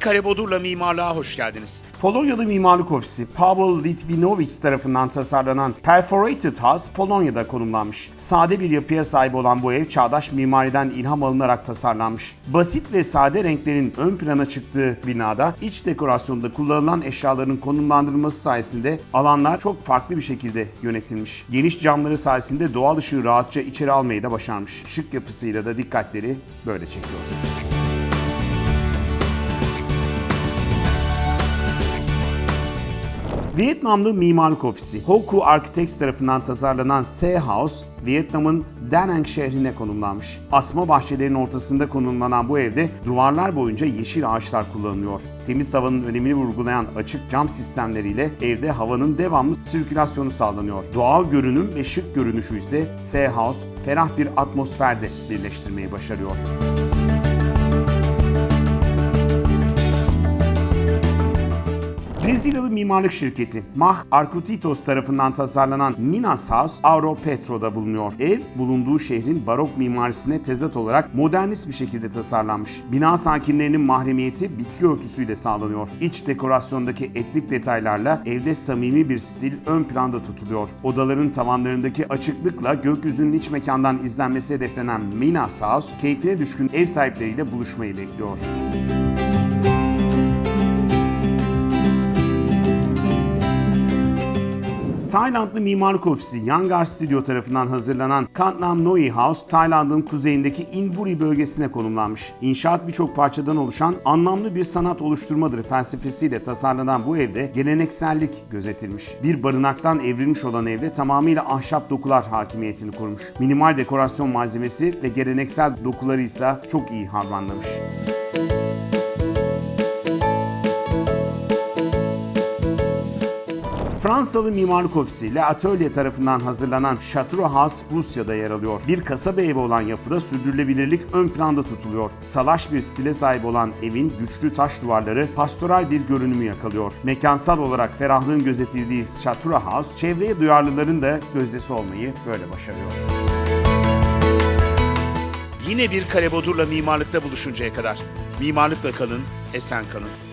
Kare Bodur'la mimarlığa hoş geldiniz. Polonyalı mimarlık ofisi Paweł Litvinowicz tarafından tasarlanan Perforated House Polonya'da konumlanmış. Sade bir yapıya sahip olan bu ev çağdaş mimariden ilham alınarak tasarlanmış. Basit ve sade renklerin ön plana çıktığı binada iç dekorasyonda kullanılan eşyaların konumlandırılması sayesinde alanlar çok farklı bir şekilde yönetilmiş. Geniş camları sayesinde doğal ışığı rahatça içeri almayı da başarmış. Şık yapısıyla da dikkatleri böyle çekiyor. Vietnamlı mimarlık ofisi Hoku Architects tarafından tasarlanan S House, Vietnam'ın Da Nang şehrine konumlanmış. Asma bahçelerin ortasında konumlanan bu evde duvarlar boyunca yeşil ağaçlar kullanılıyor. Temiz havanın önemini vurgulayan açık cam sistemleriyle evde havanın devamlı sirkülasyonu sağlanıyor. Doğal görünüm ve şık görünüşü ise S House ferah bir atmosferde birleştirmeyi başarıyor. Brezilyalı mimarlık şirketi Mah Arquititos tarafından tasarlanan Minas House Auro Petro'da bulunuyor. Ev, bulunduğu şehrin barok mimarisine tezat olarak modernist bir şekilde tasarlanmış. Bina sakinlerinin mahremiyeti bitki örtüsüyle sağlanıyor. İç dekorasyondaki etnik detaylarla evde samimi bir stil ön planda tutuluyor. Odaların tavanlarındaki açıklıkla gökyüzünün iç mekandan izlenmesi hedeflenen Minas House, keyfine düşkün ev sahipleriyle buluşmayı bekliyor. Taylandlı mimarlık ofisi Yangar Studio tarafından hazırlanan Kantnam Noi House, Tayland'ın kuzeyindeki Inburi bölgesine konumlanmış. İnşaat birçok parçadan oluşan anlamlı bir sanat oluşturmadır felsefesiyle tasarlanan bu evde geleneksellik gözetilmiş. Bir barınaktan evrilmiş olan evde tamamıyla ahşap dokular hakimiyetini kurmuş. Minimal dekorasyon malzemesi ve geleneksel dokuları ise çok iyi harmanlamış. Fransalı mimarlık ofisi Le Atelier tarafından hazırlanan Chateau House Rusya'da yer alıyor. Bir kasaba evi olan yapıda sürdürülebilirlik ön planda tutuluyor. Salaş bir stile sahip olan evin güçlü taş duvarları pastoral bir görünümü yakalıyor. Mekansal olarak ferahlığın gözetildiği Chateau House, çevreye duyarlıların da gözdesi olmayı böyle başarıyor. Yine bir Kare Bodur'la mimarlıkta buluşuncaya kadar. Mimarlıkla kalın, esen kalın.